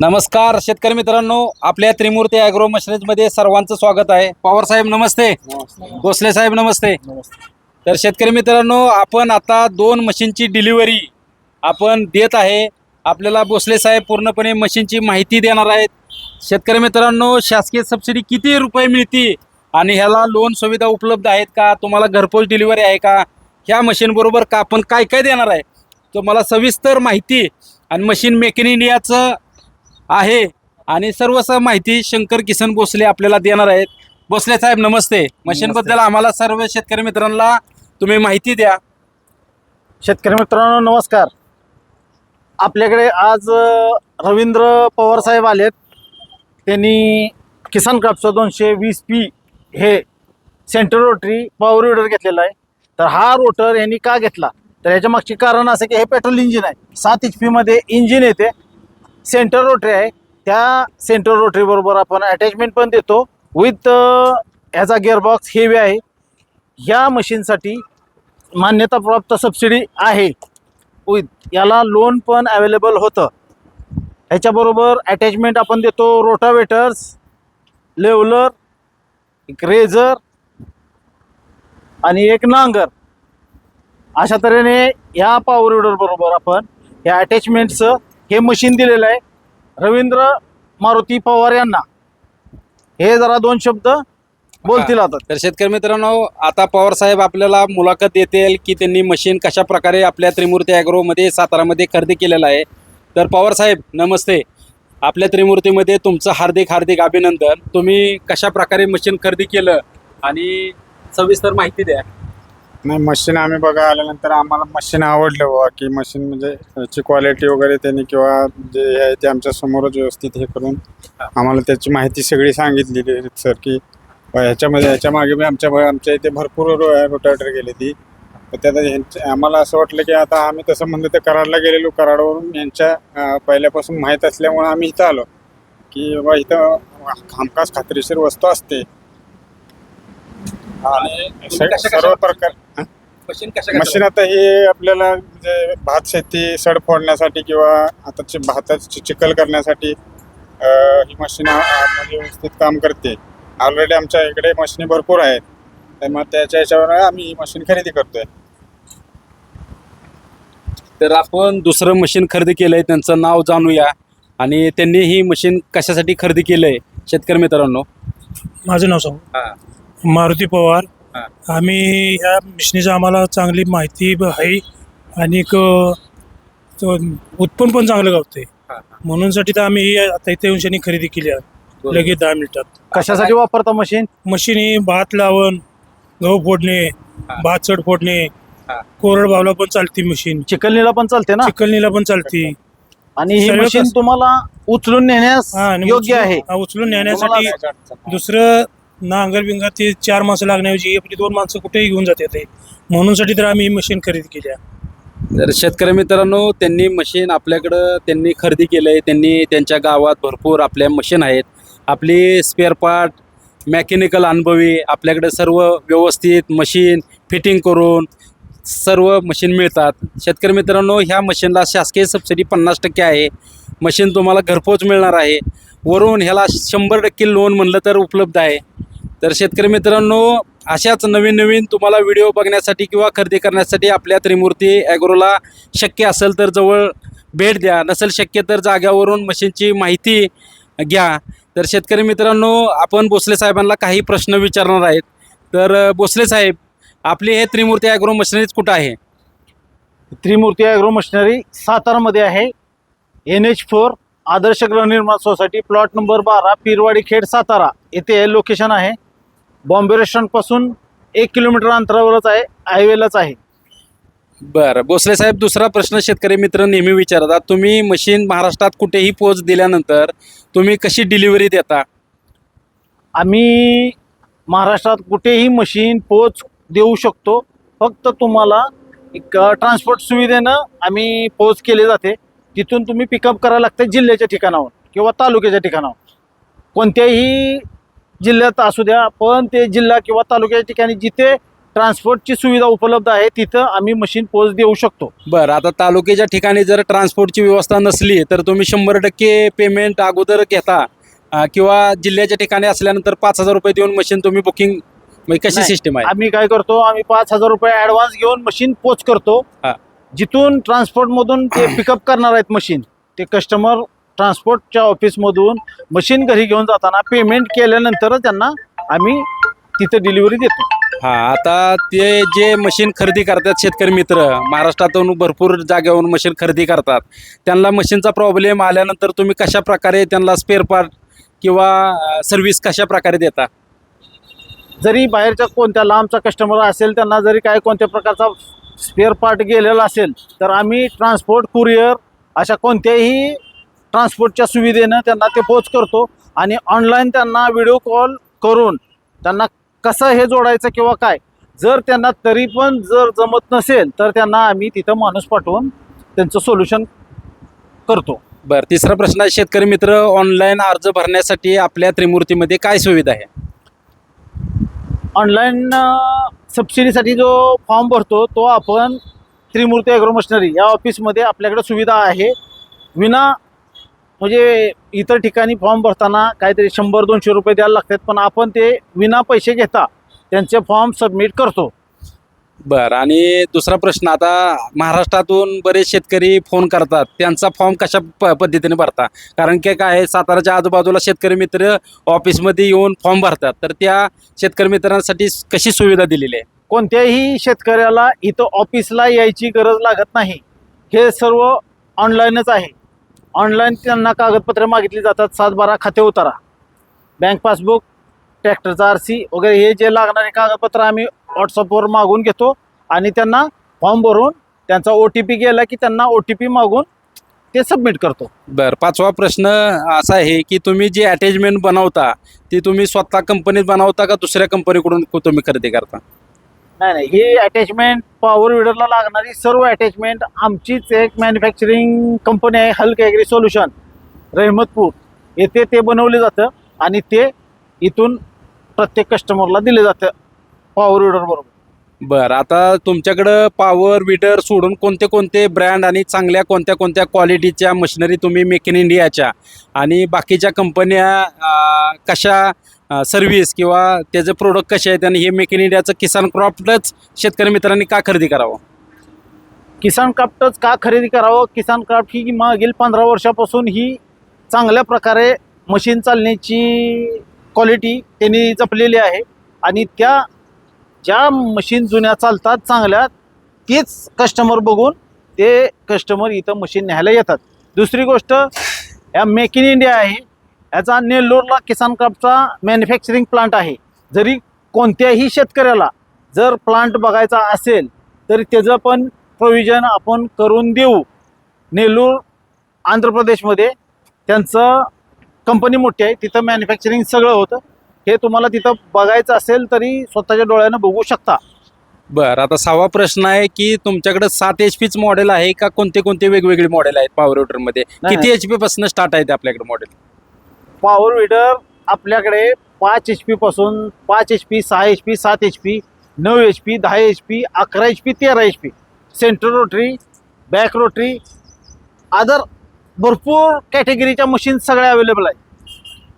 नमस्कार शेतकरी मित्रांनो आपल्या त्रिमूर्ती अॅग्रो मध्ये सर्वांचं स्वागत आहे. पवार साहेब नमस्ते. भोसले साहेब नमस्ते. तर शेतकरी मित्रांनो आपण आता दोन मशीनची डिलिव्हरी आपण देत आहे. आपल्याला भोसले साहेब पूर्णपणे मशीनची माहिती देणार आहेत. शेतकरी मित्रांनो शासकीय सबसिडी किती रुपये मिळते आणि ह्याला लोन सुविधा उपलब्ध आहेत का? तुम्हाला घरपोच डिलिव्हरी आहे का? ह्या मशीनबरोबर का आपण काय काय देणार आहे? तुम्हाला सविस्तर माहिती आणि मशीन मेक इन इंडियाचं आहे. आणि सर्व माहिती शंकर किसन भोसले आपल्याला देणार आहेत. भोसले साहेब नमस्ते. मशीनबद्दल आम्हाला सर्व शेतकरी मित्रांना तुम्ही माहिती द्या. शेतकरी मित्रांनो नमस्कार. आपल्याकडे आज रवींद्र पवार साहेब आलेत. त्यांनी किसान क्राफ्टचं दोनशे वीस पी हे सेंटर रोटरी पॉवर विडर घेतलेला आहे. तर हा रोटर यांनी का घेतला? तर याच्या मागचे कारण असं की हे पेट्रोल इंजिन आहे. सात एच पीमध्ये इंजिन येते. सेंटर रोटरी आहे. त्या सेंटर रोटरीबरोबर आपण अटॅचमेंट पण देतो विथ ह्याचा गिअरबॉक्स हेवी आहे. ह्या मशीनसाठी मान्यताप्राप्त सबसिडी आहे. विथ याला लोन पण अवेलेबल होतं. ह्याच्याबरोबर अटॅचमेंट आपण देतो रोटावेटर्स लेवलर एक रेझर आणि एक नांगर. अशा तऱ्हेने ह्या पॉवर विडर बरोबर आपण या अटॅचमेंटचं हे मशीन दिलेलं आहे. रवींद्र मारुती पवार यांना. हे जरा दोन शब्द बोलतील आता. तर शेतकरी मित्रांनो आता पवार साहेब आपल्याला मुलाखत देतील की त्यांनी मशीन कशा प्रकारे आपल्या त्रिमूर्ती ॲग्रोमध्ये सातारामध्ये खरेदी केलेलं आहे. तर पवार साहेब नमस्ते. आपल्या त्रिमूर्तीमध्ये तुमचं हार्दिक हार्दिक अभिनंदन. तुम्ही कशा प्रकारे मशीन खरेदी केलं? आणि सविस्तर माहिती द्या. नाही मशीन आम्ही बघा आल्यानंतर आम्हाला मशीन आवडलं बुवा की मशीन म्हणजे त्याची क्वालिटी वगैरे त्यांनी किंवा जे हे आहे ते आमच्या समोरच व्यवस्थित हे करून आम्हाला त्याची माहिती सगळी सांगितलेली सर की ह्याच्यामध्ये ह्याच्या मागे मी आमच्या आमच्या इथे भरपूर रोटावेटर गेली ती. तर त्यात ह्यांच्या- आम्हाला असं वाटलं की आता आम्ही तसं म्हणलं तर कराडला गेलेलो कराडवरून यांच्या पहिल्यापासून माहीत असल्यामुळे आम्ही इथं आलो. की बाबा इथं हमखास खात्रीशीर वस्तू असते. सर्व प्रकार? मशीन कशा मशीन आता हे आपल्याला म्हणजे भात शेती सड फोडण्यासाठी किंवा आता चि- भाताची चिखल करण्यासाठी अं, ही मशीन आ- आ- म्हणजे व्यवस्थित काम करते. ऑलरेडी आमच्या इकडे मशीनी भरपूर आहेत. तर मग त्याच्या ह्याच्यावर आम्ही ही मशीन खरेदी करतोय. तर आपण दुसरं मशीन खरेदी केलंय त्यांचं नाव जाणूया. आणि त्यांनी ही मशीन कशासाठी खरेदी केलंय? शेतकरी मित्रांनो. माझं नाव सांगू. हा. मारुती पवार. हा. आम्ही ह्या मिशनीचं आम्हाला चांगली माहिती ब- आहे आणि उत्पन्न पण चांगलं गावतंय. हा, म्हणूनसाठी तर आम्ही ही आता इथे येऊन शनी खरेदी केली आहे. बरोबर. लगेच दहा मिनिटात. कशासाठी वापरता मशीन? मशीन ही भात लावण गहू फोडणे. भात चढ फोडणे हा. कोरड भावला पण चालती मशीन. चिकलनीला पण चालते ना? चिकलनीला पण चालती. आणि ही सर्व मशीन कस- तुम्हाला उचलून नेण्यास हा, आणि योग्य उचलून- आहे. हा, उचलून नेण्यासाठी दुसरं नांगर बिंगर ते चार माणसं लागण्याऐवजी आपली म्हणजे दोन माणसं कुठेही घेऊन जाते ते. म्हणूनसाठी तर आम्ही ही मशीन खरेदी केल्या तर शेतकरी मित्रांनो त्यांनी मशीन आपल्याकडं त्यांनी खरेदी केलं आहे त्यांनी त्यांच्या गावात भरपूर आपल्या मशीन आहेत. आपली स्पेअर पार्ट मॅकॅनिकल अनुभवी आपल्याकडे सर्व व्यवस्थित मशीन फिटिंग करून सर्व मशीन मिळतात. शेतकरी मित्रांनो ह्या मशीनला शासकीय सबसिडी पन्नास टक्के आहे. मशीन तुम्हाला घरपोच मिळणार आहे. वरून ह्याला शंभर टक्के लोन म्हणलं तर उपलब्ध आहे. तर शेतकरी मित्रांनो अशाच नवीन नवीन तुम्हाला व्हिडिओ बघण्यासाठी किंवा खरेदी करण्यासाठी आपल्या त्रिमूर्ती ॲग्रोला शक्य असेल तर जवळ भेट द्या. नसेल शक्य तर जाग्यावरून मशीनची माहिती घ्या. तर शेतकरी मित्रांनो आपण भोसले साहेबांना काही प्रश्न विचारणार आहेत. तर भोसले साहेब आपली हे त्रिमूर्ती ॲग्रो मशिनरीज कुठं आहे? त्रिमूर्ती ॲग्रो मशिनरी सातारामध्ये आहे. एन एच फोर आदर्श गृहनिर्माण सोसायटी प्लॉट नंबर बारा पिरवाडी खेड सातारा. येथे लोकेशन आहे. बॉम्बे रेस्टॉरंटपासून एक किलोमीटर अंतरावरच आहे हायवेलाच आहे. बरं भोसले साहेब दुसरा प्रश्न शेतकरी मित्र नेहमी विचारतात तुम्ही मशीन महाराष्ट्रात कुठेही पोच दिल्यानंतर तुम्ही कशी डिलिव्हरी देता? आम्ही महाराष्ट्रात कुठेही मशीन पोच देऊ शकतो फक्त तुम्हाला एक ट्रान्सपोर्ट सुविधेनं आम्ही पोच केले जाते. तिथून तुम्ही पिकअप करायला लागते जिल्ह्याच्या ठिकाणावर किंवा तालुक्याच्या ठिकाणावर कोणत्याही जिल्ह्यात असू द्या पण ते जिल्हा किंवा तालुक्याच्या ठिकाणी जिथे ट्रान्सपोर्टची सुविधा उपलब्ध आहे तिथं आम्ही मशीन पोच देऊ शकतो बरं आता तालुक्याच्या ठिकाणी जर ट्रान्सपोर्टची व्यवस्था नसली तर तुम्ही शंभर टक्के पेमेंट अगोदर घेता किंवा जिल्ह्याच्या ठिकाणी असल्यानंतर पाच हजार रुपये देऊन मशीन तुम्ही बुकिंग म्हणजे कशी. सिस्टीम आहे आम्ही काय करतो आम्ही पाच हजार रुपये ऍडव्हान्स घेऊन मशीन पोच करतो. जिथून ट्रान्सपोर्ट मधून ते पिकअप करणार आहेत मशीन ते कस्टमर ट्रान्सपोर्टच्या ऑफिसमधून मशीन घरी घेऊन जाताना पेमेंट केल्यानंतरच त्यांना आम्ही तिथे डिलिव्हरी देतो. हा आता ते जे मशीन खरेदी करतात शेतकरी मित्र महाराष्ट्रातून भरपूर जागेवरून मशीन खरेदी करतात. त्यांना मशीनचा प्रॉब्लेम आल्यानंतर तुम्ही कशा प्रकारे त्यांना स्पेअर पार्ट किंवा सर्व्हिस कशा प्रकारे देता? जरी बाहेरच्या कोणत्या लांबचा कस्टमर असेल त्यांना जरी काय कोणत्या प्रकारचा स्पेअर पार्ट गेलेला असेल तर आम्ही ट्रान्सपोर्ट कुरिअर अशा कोणत्याही ट्रान्सपोर्टच्या सुविधेनं त्यांना ते पोच करतो आणि ऑनलाईन त्यांना व्हिडिओ कॉल करून त्यांना कसं हे जोडायचं किंवा काय जर त्यांना तरी पण जर जमत नसेल तर त्यांना आम्ही तिथं माणूस पाठवून त्यांचं सोल्युशन करतो. बरं तिसरा प्रश्न आहे शेतकरी मित्र ऑनलाईन अर्ज भरण्यासाठी आपल्या त्रिमूर्तीमध्ये काय सुविधा आहे? ऑनलाईन सबसिडीसाठी जो फॉर्म भरतो तो आपण त्रिमूर्ती ॲग्रो मशिनरी या ऑफिसमध्ये आपल्याकडे सुविधा आहे. विना म्हणजे इतर ठिकाणी फॉर्म भरताना काहीतरी शंभर दोनशे रुपये द्यायला लागतात पण आपण ते विना पैसे घेता त्यांचे फॉर्म सबमिट करतो. बरं आणि दुसरा प्रश्न आता महाराष्ट्रातून बरेच शेतकरी फोन करतात त्यांचा फॉर्म कशा प पद्धतीने भरता? कारण की काय आहे, साताराच्या आजूबाजूला शेतकरी मित्र ऑफिसमध्ये येऊन फॉर्म भरतात तर त्या शेतकरी मित्रांसाठी कशी सुविधा दिलेली आहे? कोणत्याही शेतकऱ्याला इथं ऑफिसला यायची गरज लागत नाही. हे सर्व ऑनलाईनच आहे. ऑनलाईन त्यांना कागदपत्रे मागितली जातात. सात बारा खाते उतारा. बँक पासबुक ट्रॅक्टरचा आर सी वगैरे हे जे लागणारे कागदपत्र आम्ही व्हॉट्सअपवर मागून घेतो. आणि त्यांना फॉर्म भरून त्यांचा ओ टी पी गेला की त्यांना ओ टी पी मागून ते सबमिट करतो. बरं पाचवा प्रश्न असा आहे की तुम्ही जी अटॅचमेंट बनवता ती तुम्ही स्वतः कंपनीत बनवता का दुसऱ्या कंपनीकडून तुम्ही खरेदी करता? नाही नाही ही अटॅचमेंट पॉवर विडरला लागणारी सर्व अटॅचमेंट आमचीच एक मॅन्युफॅक्चरिंग कंपनी आहे हल्क ॲग्री सोल्युशन रहमतपूर येथे ते बनवले जातं आणि ते इथून प्रत्येक कस्टमरला दिले जातं पॉवर विडर बरोबर. बरं आता तुमच्याकडं पॉवर विडर सोडून कोणते कोणते ब्रँड आणि चांगल्या कोणत्या कोणत्या क्वालिटीच्या मशिनरी तुम्ही मेक इन इंडियाच्या आणि बाकीच्या कंपन्या कशा सर्व्हिस किंवा त्याचे प्रोडक्ट कसे आहेत आणि हे मेक इन इंडियाचं किसान क्रॉप्टच शेतकरी मित्रांनी का खरेदी करावं? किसान क्राफ्टच का खरेदी करावं? किसान क्राफ्ट ही मागील पंधरा वर्षापासून ही चांगल्या प्रकारे मशीन चालण्याची क्वालिटी त्यांनी जपलेली आहे. आणि त्या ज्या मशीन जुन्या चालतात चांगल्या तीच कस्टमर बघून ते कस्टमर इथं मशीन न्यायला येतात. दुसरी गोष्ट या मेक इन इंडिया आहे याचा नेल्लोरला किसान क्राफ्टचा मॅन्युफॅक्चरिंग प्लांट आहे. जरी कोणत्याही शेतकऱ्याला जर प्लांट बघायचा असेल तर त्याचं पण प्रोव्हिजन आपण करून देऊ. नेल्लूर आंध्र प्रदेशमध्ये त्यांचं कंपनी मोठी आहे. तिथं मॅन्युफॅक्चरिंग सगळं होतं. हे तुम्हाला तिथं बघायचं असेल तरी स्वतःच्या डोळ्यानं बघू शकता. बरं आता सहावा प्रश्न आहे की तुमच्याकडे सात एच पीच मॉडेल आहे का? कोणते कोणते वेगवेगळे मॉडेल आहेत पॉवर नाही, किती एच पी पासून स्टार्ट आहे आपल्याकडे मॉडेल पॉवर विडर आपल्याकडे पाच एच पी पासून पाच एच पी सहा एच पी सात एच पी नऊ एच पी दहा एच पी अकरा एच पी तेरा H P central rotary back rotary other भरपूर कॅटेगरीच्या मशीन सगळ्या अवेलेबल आहेत.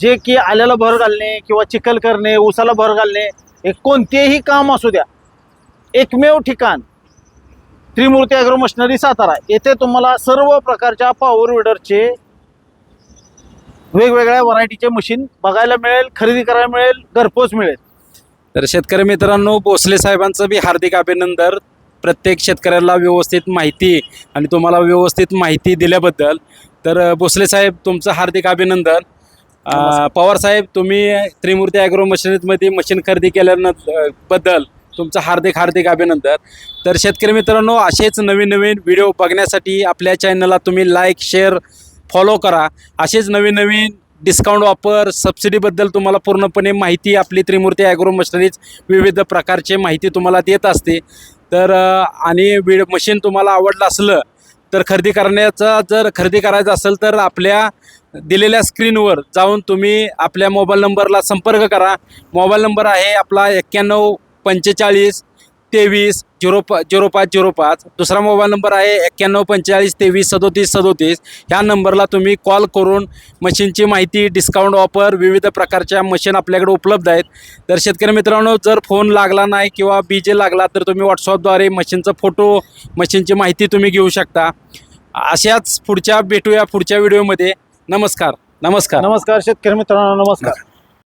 जे की आल्याला भर घालणे किंवा चिखल करणे उसाला भर घालणे हे कोणतेही काम असू द्या. एकमेव ठिकाण त्रिमूर्ती ॲग्रो मशनरी सातारा. येथे तुम्हाला सर्व प्रकारच्या पॉवर विडरचे वेगवेगळ्या व्हरायटीचे मशीन बघायला मिळेल खरेदी करायला मिळेल घरपोच मिळेल. तर शेतकरी मित्रांनो भोसले साहेबांचं बी हार्दिक अभिनंदन. प्रत्येक शेतकऱ्याला व्यवस्थित माहिती आणि तुम्हाला व्यवस्थित माहिती दिल्याबद्दल. तर भोसले साहेब तुमचं हार्दिक अभिनंदन. पवार साहेब तुम्ही त्रिमूर्ती ॲग्रो मशिनरीमध्ये मशीन खरेदी केल्यानंतरबद्दल तुमचं हार्दिक हार्दिक अभिनंदन. तर शेतकरी मित्रांनो असेच नवीन नवीन व्हिडिओ बघण्यासाठी आपल्या चॅनलला तुम्ही लाईक शेअर फॉलो करा. असेच नवीन नवीन डिस्काउंट ऑफर सबसिडीबद्दल तुम्हाला पूर्णपणे माहिती आपली त्रिमूर्ती ॲग्रो मशनरीज विविध प्रकारचे माहिती तुम्हाला देत असते. तर आणि विड मशीन तुम्हाला आवडलं असलं तर खरेदी करण्याचा जर खरेदी करायचं असेल तर आपल्या दिलेल्या स्क्रीनवर जाऊन तुम्ही आपल्या मोबाईल नंबरला संपर्क करा. मोबाईल नंबर आहे आपला एक्क्याण्णव पंचेचाळीस तेवीस झिरो पा झिरो पाच झिरो पाच. दुसरा मोबाईल नंबर आहे एक्क्याण्णव पंचेचाळीस तेवीस सदोतीस सदोतीस. ह्या नंबरला तुम्ही कॉल करून मशीनची माहिती डिस्काउंट ऑफर विविध प्रकारच्या मशीन आपल्याकडे उपलब्ध आहेत. तर शेतकरी मित्रांनो जर फोन लागला नाही किंवा बीजे लागला तर तुम्ही व्हॉट्सअपद्वारे मशीनचा फोटो मशीनची माहिती तुम्ही घेऊ शकता. अशाच पुढच्या भेटूया पुढच्या व्हिडिओमध्ये नमस्कार. नमस्कार. नमस्कार शेतकरी मित्रांनो नमस्कार.